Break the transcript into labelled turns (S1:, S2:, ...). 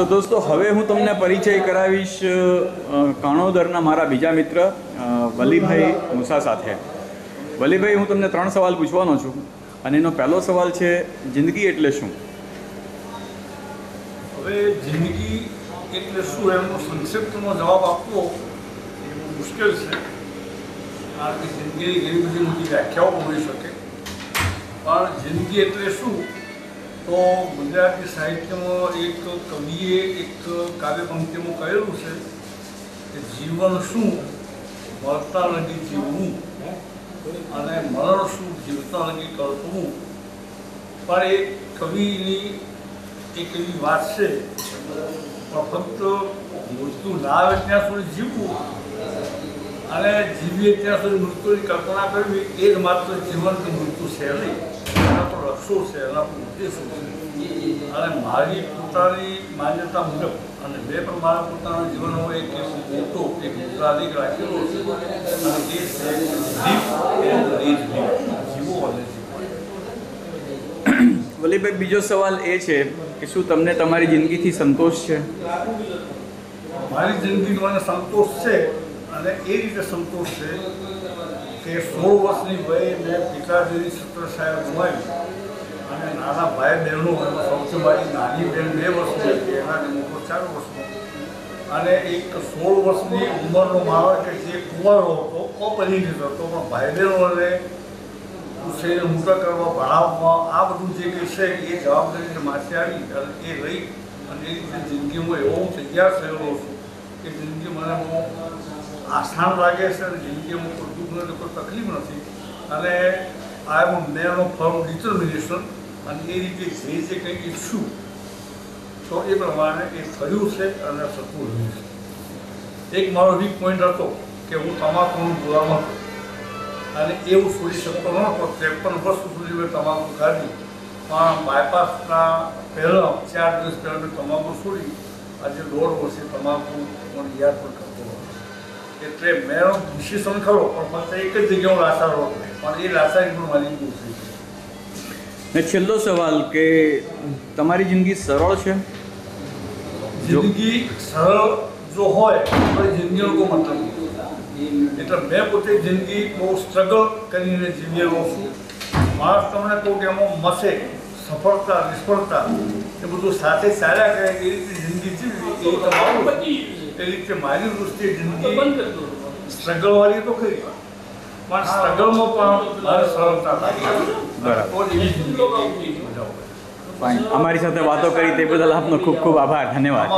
S1: તો દોસ્તો, હવે હું તમને પરિચય કરાવીશ કાણોદરના મારા બીજા મિત્ર વલીભાઈ મુસા સાથે. વલીભાઈ, હું તમને ત્રણ સવાલ પૂછવાનો છું અને એનો પહેલો સવાલ છે, જિંદગી એટલે શું?
S2: હવે જિંદગી એટલે શું? એમનો સંક્ષિપ્તમાં જવાબ આપવો મુશ્કેલ છે. કારણ કે જિંદગીની ઘણી બધી મોટી વ્યાખ્યાઓ હોઈ શકે. પણ જિંદગી એટલે શું? તો ગુજરાતી સાહિત્યમાં એક કવિએ એક કાવ્ય પંક્તિમાં કહેલું છે કે જીવન શું, મળતા નથી જીવવું, અને મરણ શું, જીવતા નથી કલ્પવું પણ એ કવિની એક એવી વાત છે, પણ ફક્ત મૃત્યુ ના આવે ત્યાં સુધી જીવવું. અને જીવીએ ત્યાં સુધી મૃત્યુની કલ્પના કરવી, એ જ માત્ર જીવન કે મૃત્યુ છે નહીં. એના તો રક્ષો છે એના ઉદ્દેશો છે? અને મારી પોતાની માન્યતા મુજબ અને મેં પણ મારા પોતાના જીવનમાં એક મોટો એક મુદ્રાલેખ રાખેલો છે અને એ છે જીવો અને
S1: વલીભાઈ બીજો સવાલ એ છે કે શું તમને તમારી જિંદગીથી સંતોષ છે?
S2: મારી જિંદગીનો મને સંતોષ છે અને એ રીતે સંતોષ છે કે સોળ વર્ષની વયે મેં પિતાજીની સત્ર સાહેબ ગુમાવી. અને નાના ભાઈ બહેનો સૌથી મારી નાની બહેન બે વર્ષની હતી એનાથી મોટો ચાર વર્ષનો અને એક સોળ વર્ષની ઉંમરનો મારો કે જે કુંવારો હતો અપરિણિત હતો પણ ભાઈ બહેનોને ઉછેરીને મોટા કરવા, ભણાવવા, આ બધું જે કંઈ છે, એ જવાબદારી માથે આવી અને એ લઈ અને એ રીતે જિંદગીમાં એવો હું તૈયાર થયેલો છું કે જિંદગી મને આસાન લાગે છે અને જિંદગીમાં કોઈ દુઃખ નથી કોઈ તકલીફ નથી. અને I am man of firm determination અને એ રીતે જે જે કંઈક ઈચ્છું, તો એ પ્રમાણે એ થયું છે અને થતું રહ્યું છે. એક મારો વીક પોઈન્ટ હતો કે હું તમાકુનું ગુલામ હતો. અને એવું છોડી શકતો ન હતો. ત્રેપન વર્ષ સુધી મેં તમાકુ ખાધી. પણ બાયપાસના પહેલાં ચાર દિવસ પહેલાં મેં તમાકુ છોડી. આજે દોઢ વર્ષે તમાકુ મને યાદ પણ એટલે મેં ડિસિઝન ખરો પણ ફક્ત એક જ જગ્યા હું લાસારો પણ એ લાસારી પણ મારી દૂર થઈ
S1: ને છેલ્લો સવાલ કે તમારી જિંદગી સરળ છે?
S2: જિંદગી સરળ જો હોય તો જિંદગી લોકો મતલબ એટલે મેં પોતે જિંદગી બહુ સ્ટ્રગલ કરીને જીવેલો છું. માણસ તમને કહું કે એમાં મસે સફળતા નિષ્ફળતા એ બધું સાથે ચાલ્યા કરે એ રીતે જિંદગી જીવી એ રીતે મારું એ રીતે મારી દૃષ્ટિએ જિંદગી સ્ટ્રગલવાળી તો ખરી. પણ સ્ટ્રગલમાં પણ મારે સરળતા લાગી.
S1: બરાબર.
S2: એવી
S1: અમારી સાથે વાતો કરી તે બદલ આપનો ખૂબ ખૂબ આભાર. ધન્યવાદ.